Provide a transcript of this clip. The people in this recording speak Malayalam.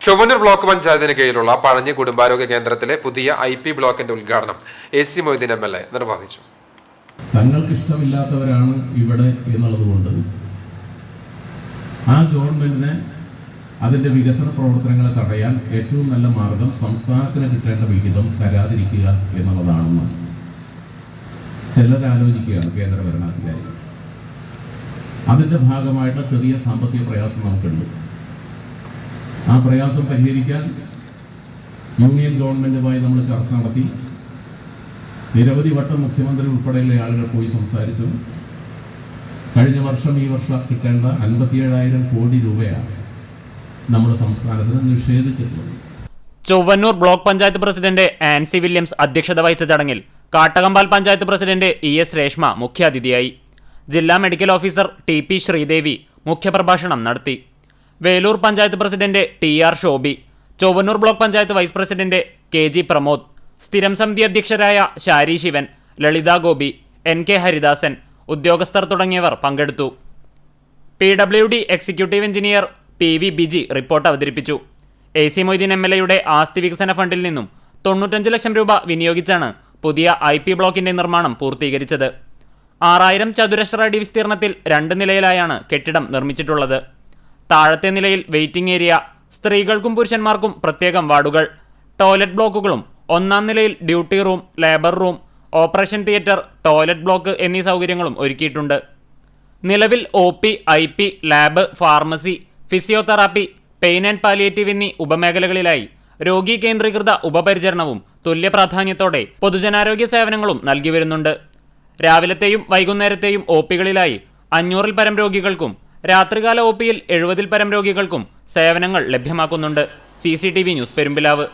ചൊവ്വന്നൂർ ബ്ലോക്ക് പഞ്ചായത്തിന് കീഴിലുള്ള പഴഞ്ഞി കുടുംബാരോഗ്യ കേന്ദ്രത്തിലെ പുതിയ ഐ പി ബ്ലോക്കിന്റെ ഉദ്ഘാടനം A C Moideen M L A നിർവഹിച്ചു. തങ്ങൾക്ക് ഇഷ്ടമില്ലാത്തവരാണ് ഇവിടെ എന്നുള്ളതുകൊണ്ട് ആ ഗവൺമെന്റിനെ അതിന്റെ വികസന പ്രവർത്തനങ്ങളെ തടയാൻ ഏറ്റവും നല്ല മാർഗം സംസ്ഥാനത്തിന് കിട്ടേണ്ട വിഹിതം തരാതിരിക്കുക എന്നുള്ളതാണെന്ന് ചിലരാലോചിക്കുകയാണ് കേന്ദ്ര ഭരണാധികാരികൾ. അതിന്റെ ഭാഗമായിട്ടുള്ള ചെറിയ സാമ്പത്തിക പ്രയാസം നമുക്കുണ്ട്. ആ പ്രയാസം പരിഹരിക്കാൻ യൂണിയൻ ഗവൺമെന്റുമായി നമ്മൾ ചർച്ച നടത്തി. നിരവധി വട്ടം മുഖ്യമന്ത്രി ഉൾപ്പെടെയുള്ള ആളുകൾ പോയി സംസാരിച്ചു. കഴിഞ്ഞ വർഷം ഈ വർഷം കിട്ടേണ്ട അൻപത്തിയേഴായിരം കോടി രൂപയാണ് നമ്മുടെ സംസ്ഥാനത്തിന് നിഷേധിച്ചിട്ടുള്ളത്. Chowwannur block panchayat president Ancy Williams അധ്യക്ഷത വഹിച്ച ചടങ്ങിൽ Kattakampal panchayat president E S Reshma മുഖ്യാതിഥിയായി. ജില്ലാ medical officer T P Sreedevi മുഖ്യപ്രഭാഷണം നടത്തി. Velur panchayat president T R Shobi Chowwannur block panchayat vice president K G Pramod സ്ഥിരം സമിതി അധ്യക്ഷരായ ശാരി ശിവൻ ലളിത ഗോപി എൻ കെ ഹരിദാസൻ ഉദ്യോഗസ്ഥർ തുടങ്ങിയവർ പങ്കെടുത്തു. P W D executive engineer P V Biji report അവതരിപ്പിച്ചു. A C Moideen M L എയുടെ ആസ്തി വികസന ഫണ്ടിൽ നിന്നും തൊണ്ണൂറ്റഞ്ച് ലക്ഷം രൂപ വിനിയോഗിച്ചാണ് പുതിയ ഐ പി ബ്ലോക്കിന്റെ നിർമ്മാണം പൂർത്തീകരിച്ചത്. ആറായിരം ചതുരശ്ര അടി വിസ്തീർണത്തിൽ രണ്ട് നിലയിലായാണ് കെട്ടിടം നിർമ്മിച്ചിട്ടുള്ളത്. താഴത്തെ നിലയിൽ വെയിറ്റിംഗ് ഏരിയ സ്ത്രീകൾക്കും പുരുഷന്മാർക്കും പ്രത്യേകം വാർഡുകൾ. ടോയ്ലറ്റ് ബ്ലോക്കുകളും ഒന്നാം നിലയിൽ duty room labour room operation theatre toilet block എന്നീ സൗകര്യങ്ങളും ഒരുക്കിയിട്ടുണ്ട്. നിലവിൽ O P I P lab pharmacy physiotherapy pain and palliative എന്നീ ഉപമേഖലകളിലായി രോഗി കേന്ദ്രീകൃത ഉപപരിചരണവും തുല്യ പ്രാധാന്യത്തോടെ പൊതുജനാരോഗ്യ സേവനങ്ങളും നൽകി വരുന്നുണ്ട്. രാവിലത്തെയും വൈകുന്നേരത്തെയും ഒ പികളിലായി അഞ്ഞൂറിൽ പരം രോഗികൾക്കും രാത്രികാല ഒ പിയിൽ എഴുപതിൽ പരം രോഗികൾക്കും സേവനങ്ങൾ ലഭ്യമാക്കുന്നുണ്ട്. C news Perumpilavu.